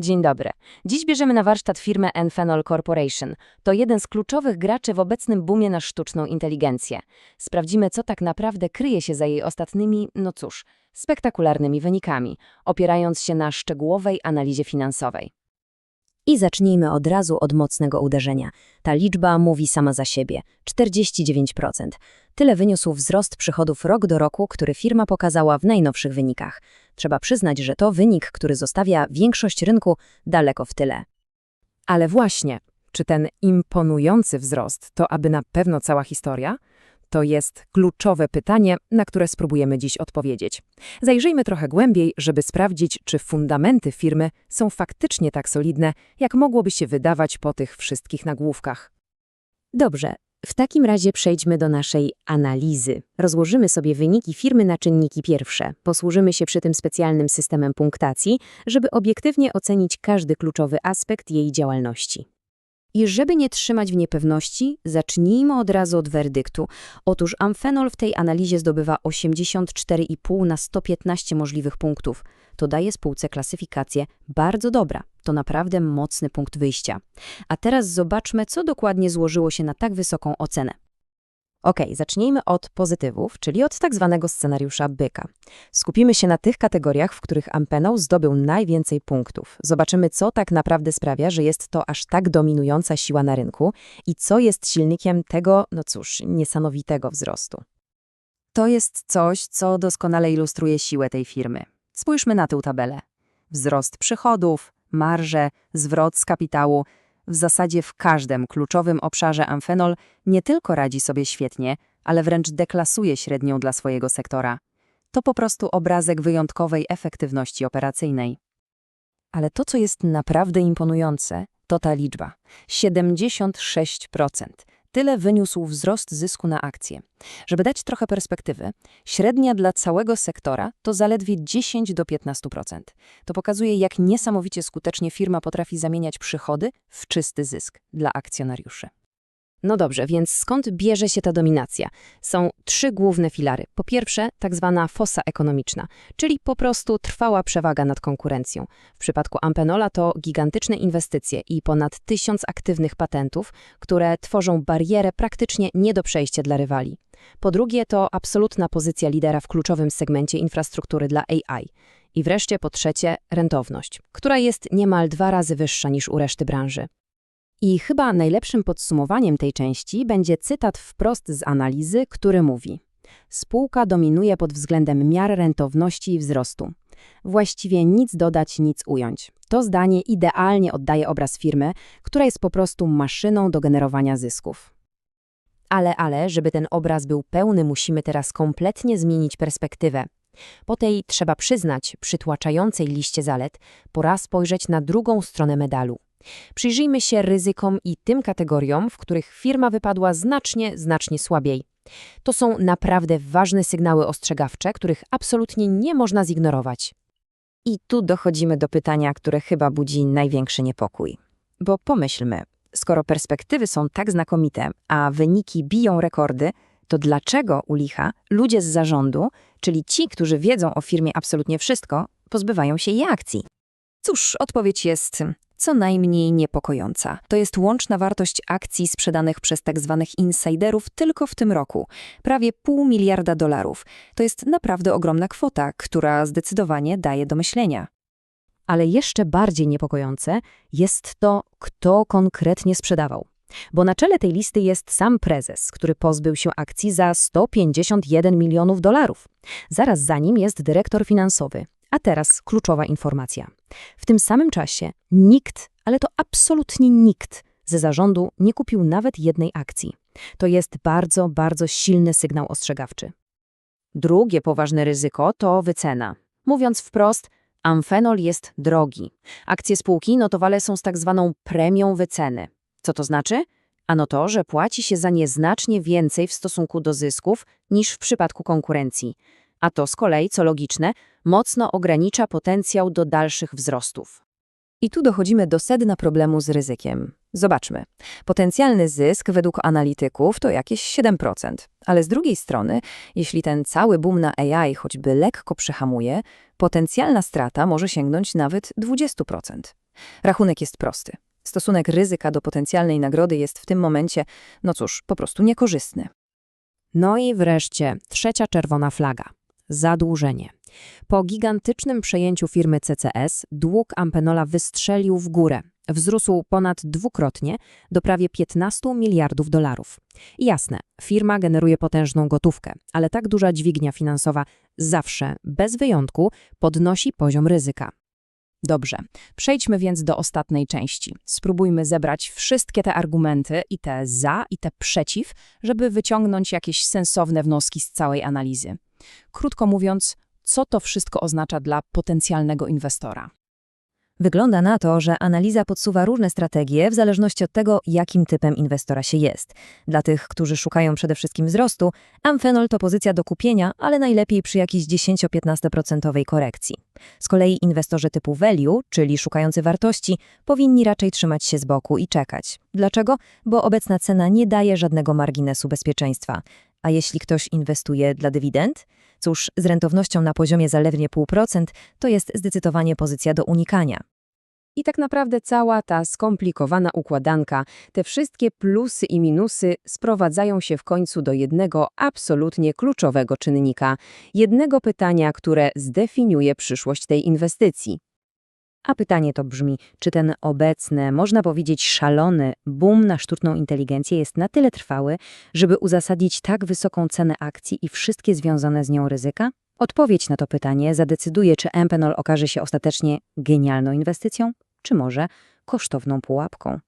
Dzień dobry. Dziś bierzemy na warsztat firmę Enfenol Corporation. To jeden z kluczowych graczy w obecnym boomie na sztuczną inteligencję. Sprawdzimy, co tak naprawdę kryje się za jej ostatnimi, no cóż, spektakularnymi wynikami, opierając się na szczegółowej analizie finansowej. I zacznijmy od razu od mocnego uderzenia. Ta liczba mówi sama za siebie 49%. Tyle wyniósł wzrost przychodów rok do roku, który firma pokazała w najnowszych wynikach. Trzeba przyznać, że to wynik, który zostawia większość rynku daleko w tyle. Ale właśnie, czy ten imponujący wzrost to aby na pewno cała historia? To jest kluczowe pytanie, na które spróbujemy dziś odpowiedzieć. Zajrzyjmy trochę głębiej, żeby sprawdzić, czy fundamenty firmy są faktycznie tak solidne, jak mogłoby się wydawać po tych wszystkich nagłówkach. Dobrze, w takim razie przejdźmy do naszej analizy. Rozłożymy sobie wyniki firmy na czynniki pierwsze. Posłużymy się przy tym specjalnym systemem punktacji, żeby obiektywnie ocenić każdy kluczowy aspekt jej działalności. I żeby nie trzymać w niepewności, zacznijmy od razu od werdyktu. Otóż Amfenol w tej analizie zdobywa 84,5 na 115 możliwych punktów. To daje spółce klasyfikację bardzo dobra. To naprawdę mocny punkt wyjścia. A teraz zobaczmy, co dokładnie złożyło się na tak wysoką ocenę. Ok, zacznijmy od pozytywów, czyli od tak zwanego scenariusza byka. Skupimy się na tych kategoriach, w których Ampenol zdobył najwięcej punktów. Zobaczymy, co tak naprawdę sprawia, że jest to aż tak dominująca siła na rynku i co jest silnikiem tego, no cóż, niesamowitego wzrostu. To jest coś, co doskonale ilustruje siłę tej firmy. Spójrzmy na tę tabelę. Wzrost przychodów, marże, zwrot z kapitału. W zasadzie w każdym kluczowym obszarze Amfenol nie tylko radzi sobie świetnie, ale wręcz deklasuje średnią dla swojego sektora. To po prostu obrazek wyjątkowej efektywności operacyjnej. Ale to, co jest naprawdę imponujące, to ta liczba. 76%. Tyle wyniósł wzrost zysku na akcję. Żeby dać trochę perspektywy, średnia dla całego sektora to zaledwie 10 do 15%. To pokazuje, jak niesamowicie skutecznie firma potrafi zamieniać przychody w czysty zysk dla akcjonariuszy. No dobrze, więc skąd bierze się ta dominacja? Są trzy główne filary. Po pierwsze, tak zwana fosa ekonomiczna, czyli po prostu trwała przewaga nad konkurencją. W przypadku Ampenola to gigantyczne inwestycje i ponad tysiąc aktywnych patentów, które tworzą barierę praktycznie nie do przejścia dla rywali. Po drugie, to absolutna pozycja lidera w kluczowym segmencie infrastruktury dla AI. I wreszcie po trzecie, rentowność, która jest niemal dwa razy wyższa niż u reszty branży. I chyba najlepszym podsumowaniem tej części będzie cytat wprost z analizy, który mówi: Spółka dominuje pod względem miar rentowności i wzrostu. Właściwie nic dodać, nic ująć. To zdanie idealnie oddaje obraz firmy, która jest po prostu maszyną do generowania zysków. Ale, ale, żeby ten obraz był pełny, musimy teraz kompletnie zmienić perspektywę. Po tej, trzeba przyznać, przytłaczającej liście zalet, pora spojrzeć na drugą stronę medalu. Przyjrzyjmy się ryzykom i tym kategoriom, w których firma wypadła znacznie, znacznie słabiej. To są naprawdę ważne sygnały ostrzegawcze, których absolutnie nie można zignorować. I tu dochodzimy do pytania, które chyba budzi największy niepokój. Bo pomyślmy, skoro perspektywy są tak znakomite, a wyniki biją rekordy, to dlaczego u licha ludzie z zarządu, czyli ci, którzy wiedzą o firmie absolutnie wszystko, pozbywają się jej akcji? Cóż, odpowiedź jest co najmniej niepokojąca. To jest łączna wartość akcji sprzedanych przez tzw. Tak insiderów tylko w tym roku. Prawie pół miliarda dolarów. To jest naprawdę ogromna kwota, która zdecydowanie daje do myślenia. Ale jeszcze bardziej niepokojące jest to, kto konkretnie sprzedawał. Bo na czele tej listy jest sam prezes, który pozbył się akcji za 151 milionów dolarów. Zaraz za nim jest dyrektor finansowy, a teraz kluczowa informacja. W tym samym czasie nikt, ale to absolutnie nikt ze zarządu nie kupił nawet jednej akcji. To jest bardzo, bardzo silny sygnał ostrzegawczy. Drugie poważne ryzyko to wycena. Mówiąc wprost, amfenol jest drogi. Akcje spółki notowane są z tak zwaną premią wyceny. Co to znaczy? Ano to, że płaci się za nie znacznie więcej w stosunku do zysków niż w przypadku konkurencji a to z kolei, co logiczne, mocno ogranicza potencjał do dalszych wzrostów. I tu dochodzimy do sedna problemu z ryzykiem. Zobaczmy. Potencjalny zysk według analityków to jakieś 7%, ale z drugiej strony, jeśli ten cały boom na AI choćby lekko przyhamuje, potencjalna strata może sięgnąć nawet 20%. Rachunek jest prosty. Stosunek ryzyka do potencjalnej nagrody jest w tym momencie, no cóż, po prostu niekorzystny. No i wreszcie trzecia czerwona flaga. Zadłużenie. Po gigantycznym przejęciu firmy CCS dług Ampenola wystrzelił w górę. Wzrósł ponad dwukrotnie do prawie 15 miliardów dolarów. Jasne, firma generuje potężną gotówkę, ale tak duża dźwignia finansowa zawsze, bez wyjątku, podnosi poziom ryzyka. Dobrze, przejdźmy więc do ostatniej części. Spróbujmy zebrać wszystkie te argumenty i te za i te przeciw, żeby wyciągnąć jakieś sensowne wnioski z całej analizy. Krótko mówiąc, co to wszystko oznacza dla potencjalnego inwestora? Wygląda na to, że analiza podsuwa różne strategie w zależności od tego, jakim typem inwestora się jest. Dla tych, którzy szukają przede wszystkim wzrostu, Amfenol to pozycja do kupienia, ale najlepiej przy jakiejś 10-15% korekcji. Z kolei inwestorzy typu value, czyli szukający wartości, powinni raczej trzymać się z boku i czekać. Dlaczego? Bo obecna cena nie daje żadnego marginesu bezpieczeństwa. A jeśli ktoś inwestuje dla dywidend? Cóż, z rentownością na poziomie zaledwie 0,5% to jest zdecydowanie pozycja do unikania. I tak naprawdę cała ta skomplikowana układanka, te wszystkie plusy i minusy sprowadzają się w końcu do jednego absolutnie kluczowego czynnika, jednego pytania, które zdefiniuje przyszłość tej inwestycji. A pytanie to brzmi, czy ten obecny, można powiedzieć szalony boom na sztuczną inteligencję jest na tyle trwały, żeby uzasadnić tak wysoką cenę akcji i wszystkie związane z nią ryzyka? Odpowiedź na to pytanie zadecyduje, czy Empenol okaże się ostatecznie genialną inwestycją, czy może kosztowną pułapką.